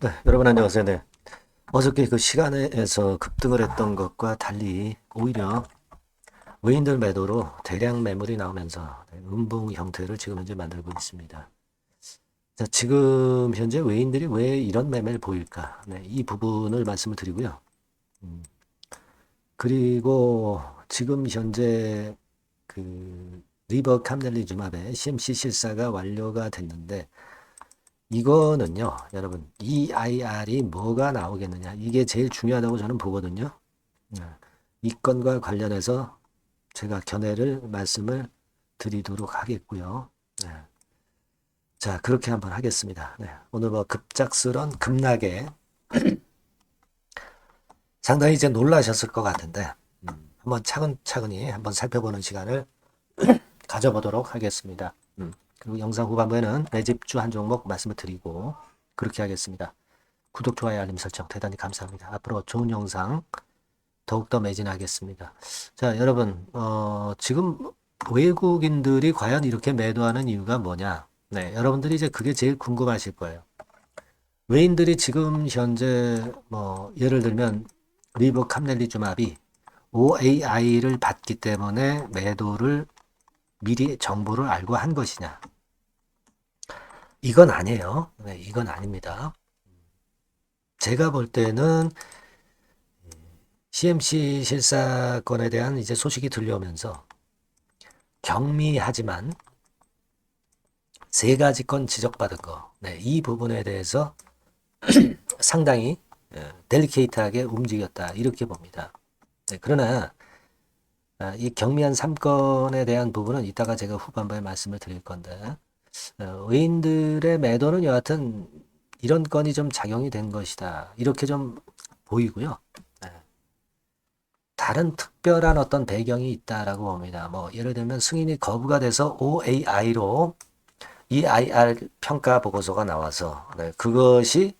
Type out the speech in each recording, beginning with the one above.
네, 여러분 안녕하세요. 네. 어저께 그 시간에서 급등을 했던 것과 달리 오히려 외인들 매도로 대량 매물이 나오면서 네, 음봉 형태를 지금 현재 만들고 있습니다. 자, 지금 현재 외인들이 왜 이런 매매를 보일까? 네, 이 부분을 말씀을 드리고요. 음, 그리고 지금 현재 그 리버 캄넬리주맙의 CMC 실사가 완료가 됐는데 이거는요, 여러분, EIR이 뭐가 나오겠느냐. 이게 제일 중요하다고 저는 보거든요. 네. 이 건과 관련해서 제가 견해를 말씀을 드리도록 하겠고요. 네. 자, 그렇게 한번 하겠습니다. 네. 오늘 뭐 급작스런 급락에 상당히 이제 놀라셨을 것 같은데, 음, 한번 차근차근히 한번 살펴보는 시간을 가져보도록 하겠습니다. 음. 그리고 영상 후반부에는 내 집주 한 종목 말씀을 드리고 그렇게 하겠습니다. 구독, 좋아요, 알림 설정 대단히 감사합니다. 앞으로 좋은 영상 더욱더 매진하겠습니다. 자, 여러분, 어, 지금 외국인들이 과연 이렇게 매도하는 이유가 뭐냐? 네, 여러분들이 이제 그게 제일 궁금하실 거예요. 외인들이 지금 현재 뭐 예를 들면 리버 캄넬리주맙이 OAI를 받기 때문에 매도를 미리 정보를 알고 한 것이냐? 이건 아니에요. 네, 이건 아닙니다. 제가 볼 때는 CMC 실사건에 대한 이제 소식이 들려오면서 경미하지만 세 가지 건 지적받은 거, 네, 이 부분에 대해서 상당히 델리케이트하게 움직였다 이렇게 봅니다. 네, 그러나 아, 이 경미한 3건에 대한 부분은 이따가 제가 후반부에 말씀을 드릴 건데 어, 의인들의 매도는 여하튼 이런 건이 좀 작용이 된 것이다 이렇게 좀 보이고요. 네. 다른 특별한 어떤 배경이 있다라고 봅니다. 뭐 예를 들면 승인이 거부가 돼서 OAI로 EIR 평가 보고서가 나와서 네, 그것이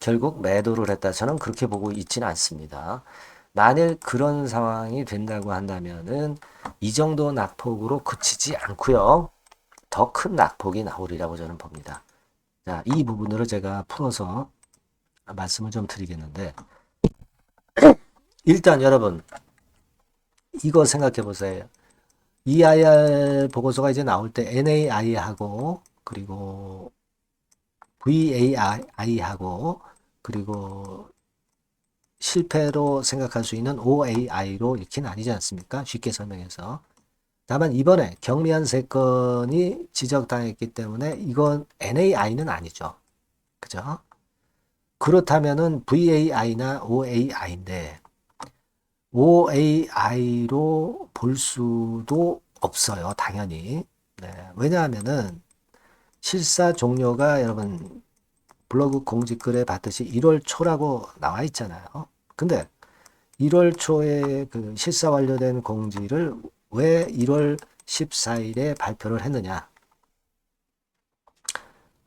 결국 매도를 했다. 저는 그렇게 보고 있지는 않습니다. 만일 그런 상황이 된다고 한다면은 이 정도 낙폭으로 그치지 않고요. 더 큰 낙폭이 나오리라고 저는 봅니다. 자, 이 부분으로 제가 풀어서 말씀을 좀 드리겠는데 일단 여러분 이거 생각해 보세요. EIR 보고서가 이제 나올 때 NAI하고 그리고 VAI하고 그리고 실패로 생각할 수 있는 OAI로 이렇게 나뉘지 않습니까? 쉽게 설명해서. 다만 이번에 경미한 세 건이 지적당했기 때문에 이건 NAI는 아니죠. 그죠? 그렇다면은 VAI나 OAI인데 OAI로 볼 수도 없어요. 당연히. 네. 왜냐하면은 실사 종료가 여러분 블로그 공지글에 봤듯이 1월 초라고 나와 있잖아요. 근데 1월 초에 그 실사 완료된 공지를 왜 1월 14일에 발표를 했느냐?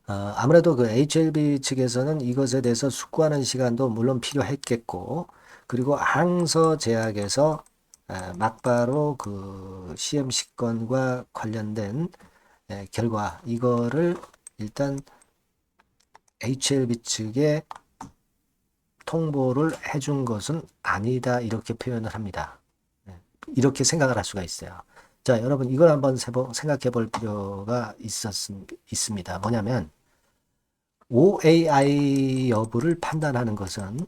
어, 아무래도 그 HLB 측에서는 이것에 대해서 숙고하는 시간도 물론 필요했겠고, 그리고 항서 제약에서 에, 막바로 그 CMC 건과 관련된 에, 결과 이거를 일단 HLB 측에 통보를 해준 것은 아니다 이렇게 표현을 합니다. 네, 이렇게 생각을 할 수가 있어요. 자, 여러분 이걸 한번 생각해 볼 필요가 있었, 있습니다. 뭐냐면 OAI 여부를 판단하는 것은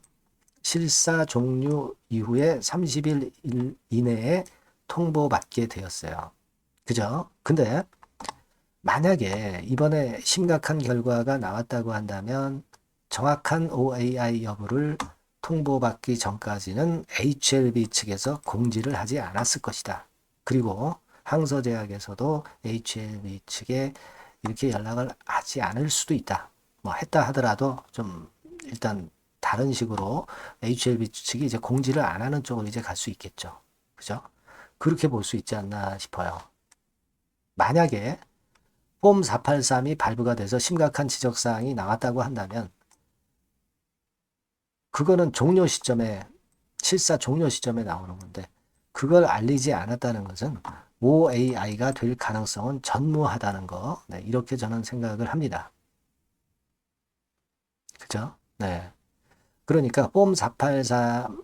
실사 종료 이후에 30일 이내에 통보받게 되었어요. 그죠? 근데 만약에 이번에 심각한 결과가 나왔다고 한다면 정확한 OAI 여부를 통보받기 전까지는 HLB 측에서 공지를 하지 않았을 것이다. 그리고 항서제약에서도 HLB 측에 이렇게 연락을 하지 않을 수도 있다. 뭐 했다 하더라도 좀 일단 다른 식으로 HLB 측이 이제 공지를 안 하는 쪽으로 이제 갈 수 있겠죠. 그죠? 그렇게 볼 수 있지 않나 싶어요. 만약에 폼 483이 발부가 돼서 심각한 지적사항이 나왔다고 한다면 그거는 종료 시점에 실사 종료 시점에 나오는 건데 그걸 알리지 않았다는 것은 OAI가 될 가능성은 전무하다는 거 네, 이렇게 저는 생각을 합니다. 그죠? 네. 그러니까 폼 483,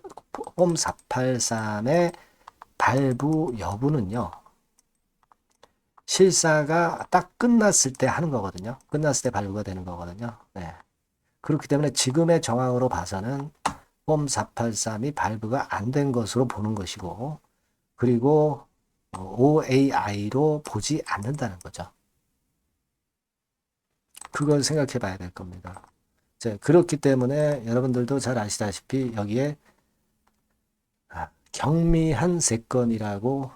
폼 483의 발부 여부는요. 실사가 딱 끝났을 때 하는 거거든요. 끝났을 때 발부가 되는 거거든요. 네. 그렇기 때문에 지금의 정황으로 봐서는 폼 483이 발부가 안 된 것으로 보는 것이고, 그리고 OAI로 보지 않는다는 거죠. 그걸 생각해 봐야 될 겁니다. 자, 그렇기 때문에 여러분들도 잘 아시다시피 여기에 아, 경미한 세건이라고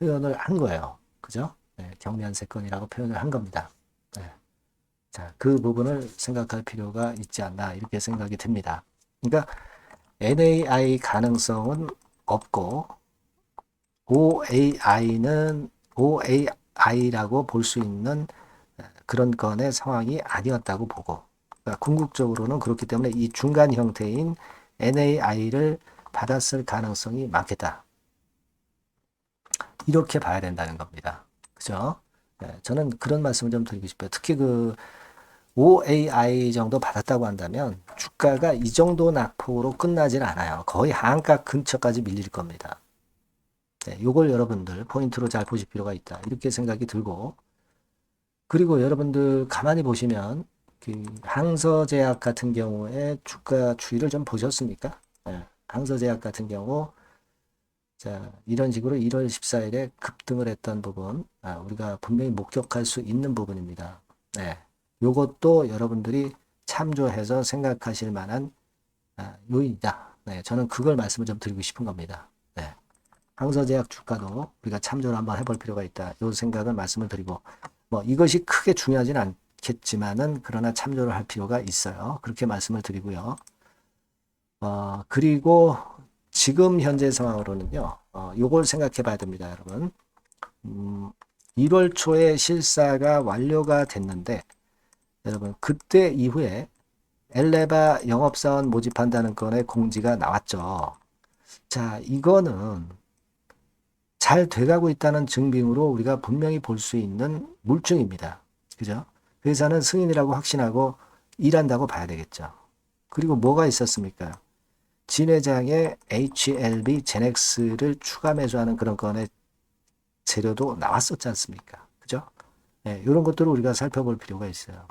표현을 한 거예요. 그죠? 네, 경미한 세건이라고 표현을 한 겁니다. 네. 자, 그 부분을 생각할 필요가 있지 않나 이렇게 생각이 듭니다. 그러니까 NAI 가능성은 없고 OAI는 OAI라고 볼 수 있는 그런 건의 상황이 아니었다고 보고 그러니까 궁극적으로는 그렇기 때문에 이 중간 형태인 NAI를 받았을 가능성이 많겠다. 이렇게 봐야 된다는 겁니다. 그죠? 네, 저는 그런 말씀을 좀 드리고 싶어요. 특히 그 OAI 정도 받았다고 한다면 주가가 이 정도 낙폭으로 끝나질 않아요. 거의 한가 근처까지 밀릴 겁니다. 네, 요걸 여러분들 포인트로 잘 보실 필요가 있다. 이렇게 생각이 들고 그리고 여러분들 가만히 보시면 그 항서제약 같은 경우에 주가 추이를 좀 보셨습니까? 네, 항서제약 같은 경우 자 이런 식으로 1월 14일에 급등을 했던 부분 아, 우리가 분명히 목격할 수 있는 부분입니다. 네, 요것도 여러분들이 참조해서 생각하실 만한 아, 요인이다. 네, 저는 그걸 말씀을 좀 드리고 싶은 겁니다. 네. 항서제약 주가도 우리가 참조를 한번 해볼 필요가 있다. 요 생각을 말씀을 드리고 뭐 이것이 크게 중요하진 않겠지만은 그러나 참조를 할 필요가 있어요. 그렇게 말씀을 드리고요. 어, 그리고 지금 현재 상황으로는요. 어, 요걸 생각해 봐야 됩니다, 여러분. 음, 1월 초에 실사가 완료가 됐는데 여러분 그때 이후에 엘레바 영업사원 모집한다는 건의 공지가 나왔죠. 자, 이거는 잘 돼가고 있다는 증빙으로 우리가 분명히 볼 수 있는 물증입니다. 그죠? 회사는 승인이라고 확신하고 일한다고 봐야 되겠죠. 그리고 뭐가 있었습니까? 진 회장의 HLB 제넥스를 추가 매수하는 그런 건의 재료도 나왔었지 않습니까? 그죠? 네, 이런 것들을 우리가 살펴볼 필요가 있어요.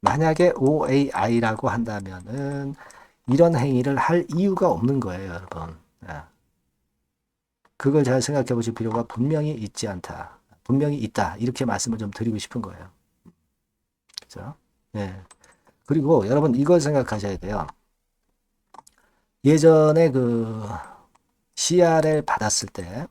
만약에 OAI라고 한다면은 이런 행위를 할 이유가 없는 거예요, 여러분. 네. 그걸 잘 생각해 보실 필요가 분명히 있지 않다. 분명히 있다. 이렇게 말씀을 좀 드리고 싶은 거예요. 그죠? 네. 그리고 여러분 이걸 생각하셔야 돼요. 예전에 그 CRL 받았을 때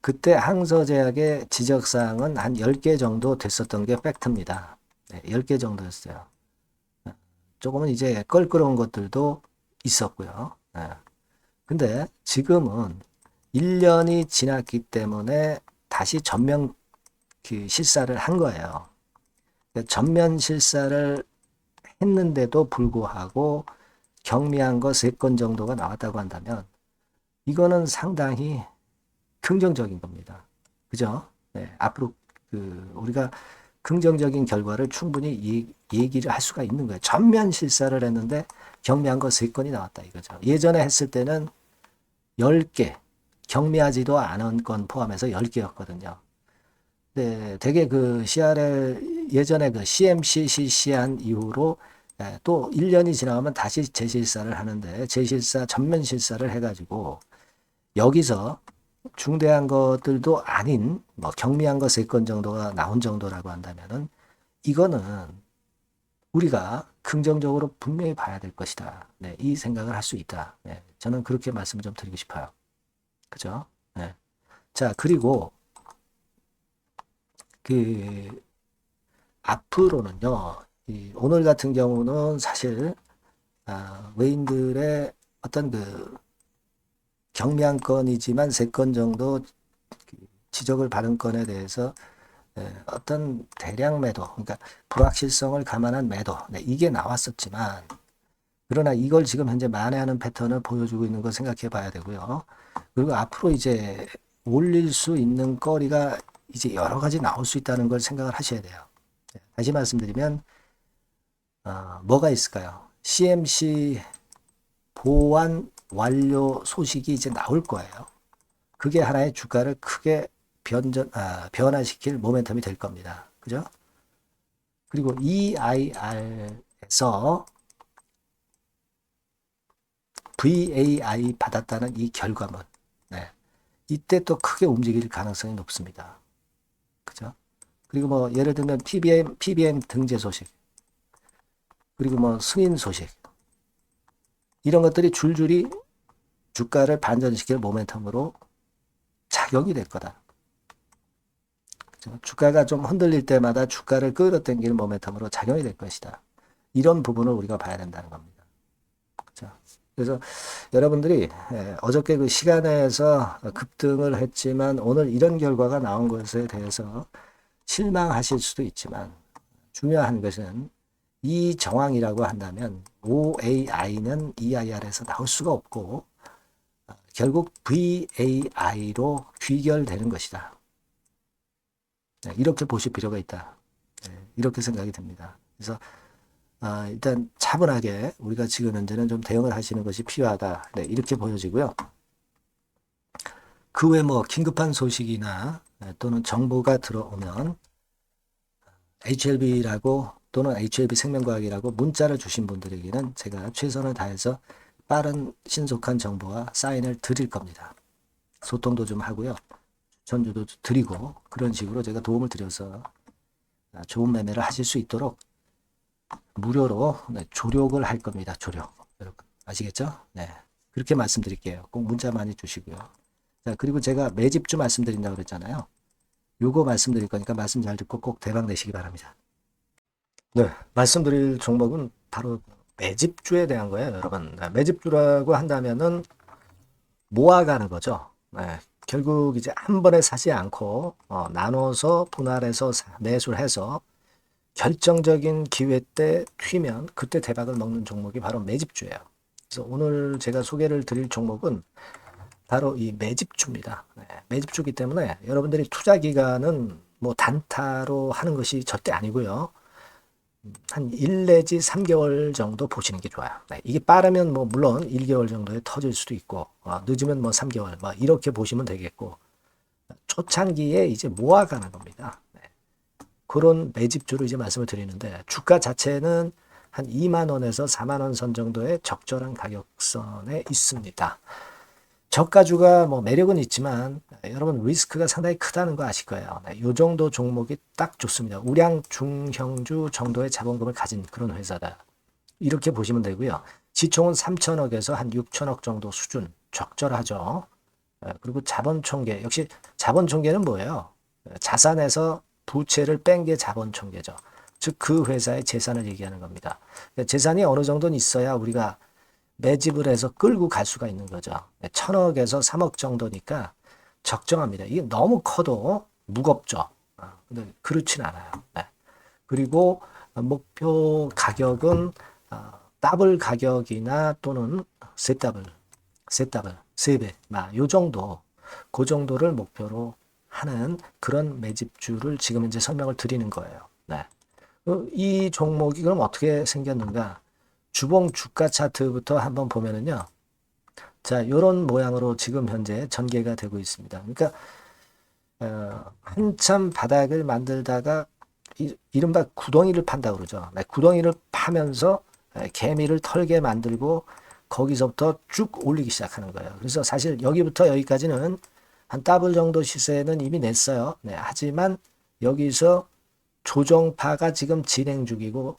그때 항서제약의 지적사항은 한 10개 정도 됐었던 게 팩트입니다. 네, 10개 정도였어요. 조금은 이제 껄끄러운 것들도 있었고요. 네. 근데 지금은 1년이 지났기 때문에 다시 전면 그 실사를 한 거예요. 그러니까 전면 실사를 했는데도 불구하고 경미한 거세건 정도가 나왔다고 한다면 이거는 상당히 긍정적인 겁니다. 그죠? 네, 앞으로 그 우리가 긍정적인 결과를 충분히 얘기를 할 수가 있는 거예요. 전면 실사를 했는데 경미한 거세 건이 나왔다 이거죠. 예전에 했을 때는 10개, 경미하지도 않은 건 포함해서 10개였거든요. 네, 되게 그 CRL 예전에 그 CMCCC 한 이후로 예, 또 1년이 지나면 다시 재실사를 하는데 재실사 전면 실사를 해가지고 여기서 중대한 것들도 아닌 뭐 경미한 거세건 정도가 나온 정도라고 한다면은 이거는 우리가 긍정적으로 분명히 봐야 될 것이다. 네, 이 생각을 할 수 있다. 네, 저는 그렇게 말씀을 좀 드리고 싶어요. 그죠? 네. 자, 그리고 그 앞으로는요. 오늘 같은 경우는 사실 아, 외인들의 어떤 그 경미한 건이지만 세 건 정도 지적을 받은 건에 대해서 예, 어떤 대량 매도, 그러니까 불확실성을 감안한 매도, 네, 이게 나왔었지만 그러나 이걸 지금 현재 만회하는 패턴을 보여주고 있는 걸 생각해 봐야 되고요. 그리고 앞으로 이제 올릴 수 있는 거리가 이제 여러 가지 나올 수 있다는 걸 생각을 하셔야 돼요. 네, 다시 말씀드리면 어, 뭐가 있을까요? CMC 보완 완료 소식이 이제 나올 거예요. 그게 하나의 주가를 크게 변전, 아, 변화시킬 모멘텀이 될 겁니다. 그죠? 그리고 EIR에서 VAI 받았다는 이 결과물. 네. 이때 또 크게 움직일 가능성이 높습니다. 그죠? 그리고 뭐 예를 들면 PBM, PBM 등재 소식. 그리고 뭐 승인 소식. 이런 것들이 줄줄이 주가를 반전시킬 모멘텀으로 작용이 될 거다. 주가가 좀 흔들릴 때마다 주가를 끌어당기는 모멘텀으로 작용이 될 것이다. 이런 부분을 우리가 봐야 된다는 겁니다. 그죠? 그래서 여러분들이 예, 어저께 그 시간에서 급등을 했지만 오늘 이런 결과가 나온 것에 대해서 실망하실 수도 있지만 중요한 것은 이 정황이라고 한다면 OAI는 EIR에서 나올 수가 없고 어, 결국 VAI로 귀결되는 것이다. 네, 이렇게 보실 필요가 있다. 네, 이렇게 생각이 듭니다. 그래서 아, 일단 차분하게 우리가 지금 현재는 좀 대응을 하시는 것이 필요하다. 네, 이렇게 보여지고요. 그 외 뭐 긴급한 소식이나 네, 또는 정보가 들어오면 HLB라고 또는 HLB 생명과학이라고 문자를 주신 분들에게는 제가 최선을 다해서 빠른 신속한 정보와 사인을 드릴 겁니다. 소통도 좀 하고요. 전주도 드리고 그런 식으로 제가 도움을 드려서 아, 좋은 매매를 하실 수 있도록 무료로 네, 조력을 할 겁니다. 조력. 여러분 아시겠죠? 네. 그렇게 말씀드릴게요. 꼭 문자 많이 주시고요. 자, 그리고 제가 매집주 말씀드린다고 그랬잖아요. 요거 말씀드릴 거니까 말씀 잘 듣고 꼭 대박 내시기 바랍니다. 네, 말씀드릴 종목은 바로 매집주에 대한 거예요, 여러분. 네, 매집주라고 한다면은 모아가는 거죠. 네, 결국 이제 한 번에 사지 않고 어, 나눠서 분할해서 사- 매수를 해서 결정적인 기회 때 튀면 그때 대박을 먹는 종목이 바로 매집주예요. 그래서 오늘 제가 소개를 드릴 종목은 바로 이 매집주입니다. 네, 매집주기 때문에 여러분들이 투자 기간은 뭐 단타로 하는 것이 절대 아니고요. 음, 한1 내지 3개월 정도 보시는 게 좋아요. 네, 이게 빠르면 뭐 물론 1개월 정도에 터질 수도 있고 어, 늦으면 뭐 3개월 뭐 이렇게 보시면 되겠고 초창기에 이제 모아가는 겁니다. 네. 그런 매집주로 이제 말씀을 드리는데 주가 자체는 한 2만 원에서 4만 원 선 정도의 적절한 가격선에 있습니다. 저가주가 뭐 매력은 있지만 여러분 리스크가 상당히 크다는 거 아실 거예요. 네, 이 정도 종목이 딱 좋습니다. 우량 중형주 정도의 자본금을 가진 그런 회사다. 이렇게 보시면 되고요. 지총은 3천억에서 한 6천억 정도 수준 적절하죠. 예, 그리고 자본 총계 역시 자본 총계는 뭐예요? 예, 자산에서 부채를 뺀 게 자본 총계죠. 즉 그 회사의 재산을 얘기하는 겁니다. 재산이 어느 정도는 있어야 우리가 매집을 해서 끌고 갈 수가 있는 거죠. 네, 천억에서 3억 정도니까 적정합니다. 이게 너무 커도 무겁죠. 아, 근데 그렇진 않아요. 네. 그리고 목표 가격은 어, 더블 가격이나 또는 세 더블, 세 더블, 세 배, 요 정도, 그 정도를 목표로 하는 그런 매집주를 지금 이제 설명을 드리는 거예요. 네. 어, 이 종목이 그럼 어떻게 생겼는가? 주봉 주가 차트부터 한번 보면은요. 자, 요런 모양으로 지금 현재 전개가 되고 있습니다. 그러니까 어, 한참 바닥을 만들다가 이, 이른바 구덩이를 판다 그러죠. 네, 구덩이를 파면서 네, 개미를 털게 만들고 거기서부터 쭉 올리기 시작하는 거예요. 그래서 사실 여기부터 여기까지는 한 더블 정도 시세는 이미 냈어요. 네, 하지만 여기서 조정파가 지금 진행 중이고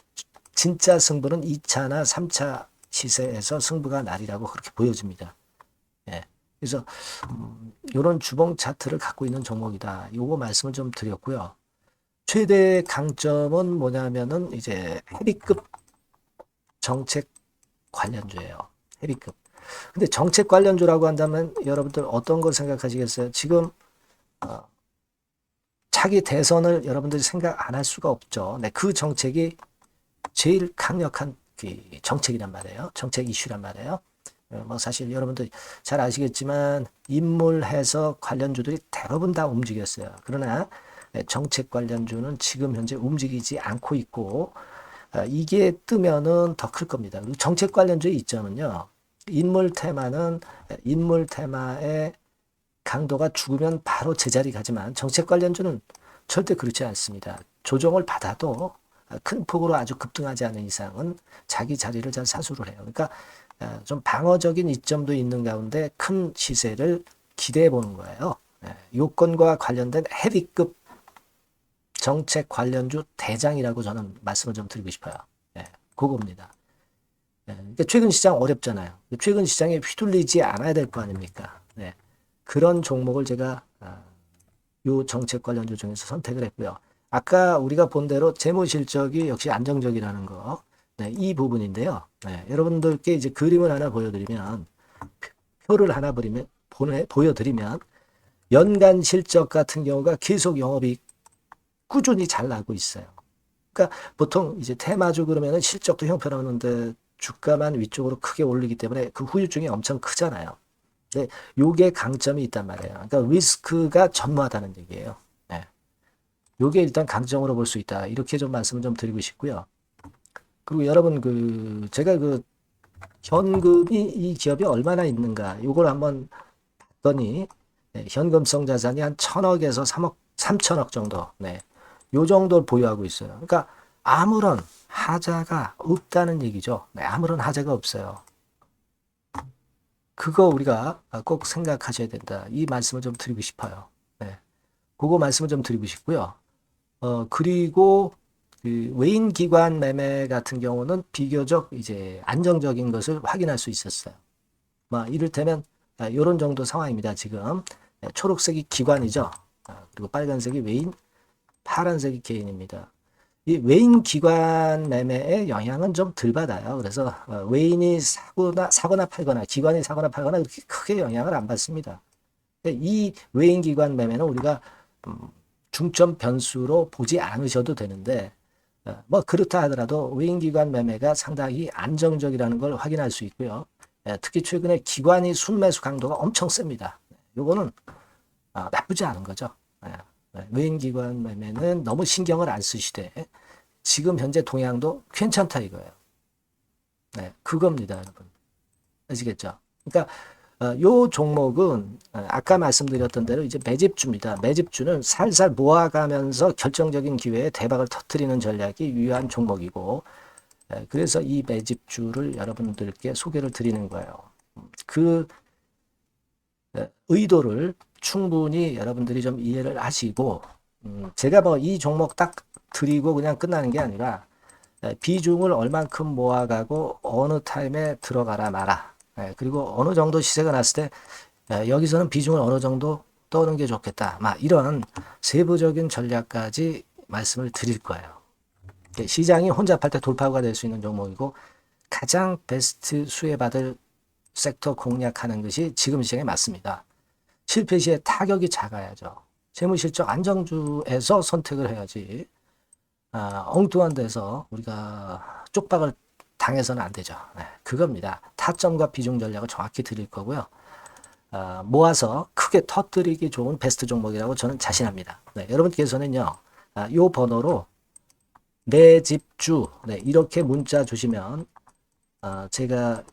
진짜 승부는 2차나 3차 시세에서 승부가 날이라고 그렇게 보여집니다. 예. 그래서 음, 이런 주봉 차트를 갖고 있는 종목이다. 요거 말씀을 좀 드렸고요. 최대 강점은 뭐냐면은 이제 헤비급 정책 관련주예요. 헤비급. 근데 정책 관련주라고 한다면 여러분들 어떤 걸 생각하시겠어요? 지금 어, 차기 대선을 여러분들이 생각 안 할 수가 없죠. 네, 그 정책이 제일 강력한 그 정책이란 말이에요. 정책 이슈란 말이에요. 어, 뭐 사실 여러분들 잘 아시겠지만 인물 해석 관련주들이 대부분 다 움직였어요. 그러나 네, 정책 관련주는 지금 현재 움직이지 않고 있고 아, 이게 뜨면은 더 클 겁니다. 정책 관련주의 이점은요. 인물 테마는 인물 테마의 강도가 죽으면 바로 제자리 가지만 정책 관련주는 절대 그렇지 않습니다. 조정을 받아도 큰 폭으로 아주 급등하지 않은 이상은 자기 자리를 잘 사수를 해요. 그러니까 아, 좀 방어적인 이점도 있는 가운데 큰 시세를 기대해 보는 거예요. 예, 요건과 관련된 헤비급 정책 관련주 대장이라고 저는 말씀을 좀 드리고 싶어요. 예, 그겁니다. 예, 최근 시장 어렵잖아요. 최근 시장에 휘둘리지 않아야 될 거 아닙니까? 네, 그런 종목을 제가 아, 요 정책 관련주 중에서 선택을 했고요. 아까 우리가 본 대로 재무 실적이 역시 안정적이라는 거, 네, 이 부분인데요. 네, 여러분들께 이제 그림을 하나 보여드리면 표를 하나 보이면 보내, 보여드리면 연간 실적 같은 경우가 계속 영업이 꾸준히 잘 나고 있어요. 그러니까 보통 이제 테마주 그러면은 실적도 형편없는데 주가만 위쪽으로 크게 올리기 때문에 그 후유증이 엄청 크잖아요. 근데 요게 강점이 있단 말이에요. 그러니까 리스크가 전무하다는 얘기예요. 네. 요게 일단 강점으로 볼 수 있다. 이렇게 좀 말씀을 좀 드리고 싶고요. 그리고 여러분 그 제가 그 현금이 이 기업이 얼마나 있는가 요걸 한번 봤더니 네, 현금성 자산이 한 천억에서 삼억 삼천억 정도 네. 요 정도를 보유하고 있어요. 그러니까 아무런 하자가 없다는 얘기죠. 네, 아무런 하자가 없어요. 그거 우리가 꼭 생각하셔야 된다. 이 말씀을 좀 드리고 싶어요. 네. 그거 말씀을 좀 드리고 싶고요. 어, 그리고 그 외인 기관 매매 같은 경우는 비교적 이제 안정적인 것을 확인할 수 있었어요. 뭐 이를테면 이런 정도 상황입니다. 지금 네, 초록색이 기관이죠. 아, 그리고 빨간색이 외인, 파란색이 개인입니다. 이 외인 기관 매매의 영향은 좀 덜 받아요. 그래서 어, 외인이 사거나 사거나 팔거나 기관이 사거나 팔거나 그렇게 크게 영향을 안 받습니다. 이 외인 기관 매매는 우리가 음, 중점 변수로 보지 않으셔도 되는데 어, 뭐 그렇다 하더라도 외인 기관 매매가 상당히 안정적이라는 걸 확인할 수 있고요. 예, 특히 최근에 기관이 순매수 강도가 엄청 셉니다. 요거는 아, 나쁘지 않은 거죠. 예. 외인 기관 매매는 너무 신경을 안 쓰시되 지금 현재 동향도 괜찮다 이거예요. 네, 그겁니다, 여러분. 아시겠죠? 그러니까 어, 요 종목은 어, 아까 말씀드렸던 대로 이제 매집주입니다. 매집주는 살살 모아가면서 결정적인 기회에 대박을 터트리는 전략이 유효한 종목이고 에, 그래서 이 매집주를 여러분들께 소개를 드리는 거예요. 그 에, 의도를 충분히 여러분들이 좀 이해를 하시고 음, 제가 뭐 이 종목 딱 드리고 그냥 끝나는 게 아니라 에, 비중을 얼만큼 모아가고 어느 타임에 들어가라 마라 예, 그리고 어느 정도 시세가 났을 때 예, 여기서는 비중을 어느 정도 떠는 게 좋겠다. 막 이런 세부적인 전략까지 말씀을 드릴 거예요. 예, 시장이 팔때 돌파구가 될 수 있는 종목이고 가장 베스트 수혜받을 섹터 공략하는 것이 지금 시장에 맞습니다. 실패 시에 타격이 작아야죠. 재무실적 안정주에서 선택을 해야지 아, 엉뚱한 데서 우리가 쪽박을 당해서는 안 되죠. 네, 그겁니다. 타점과 비중 전략을 정확히 드릴 거고요. 어, 모아서 크게 터뜨리기 좋은 베스트 종목이라고 저는 자신합니다. 네, 여러분께서는요, 아, 요 번호로 내 집주 네, 이렇게 문자 주시면 어, 제가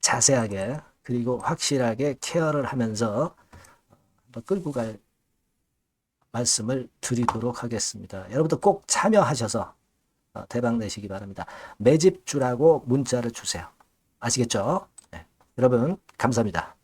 자세하게 그리고 확실하게 케어를 하면서 끌고 갈 말씀을 드리도록 하겠습니다. 여러분들 꼭 참여하셔서 어, 대박 내시기 바랍니다. 매집주라고 문자를 주세요. 아시겠죠? 네. 여러분 감사합니다.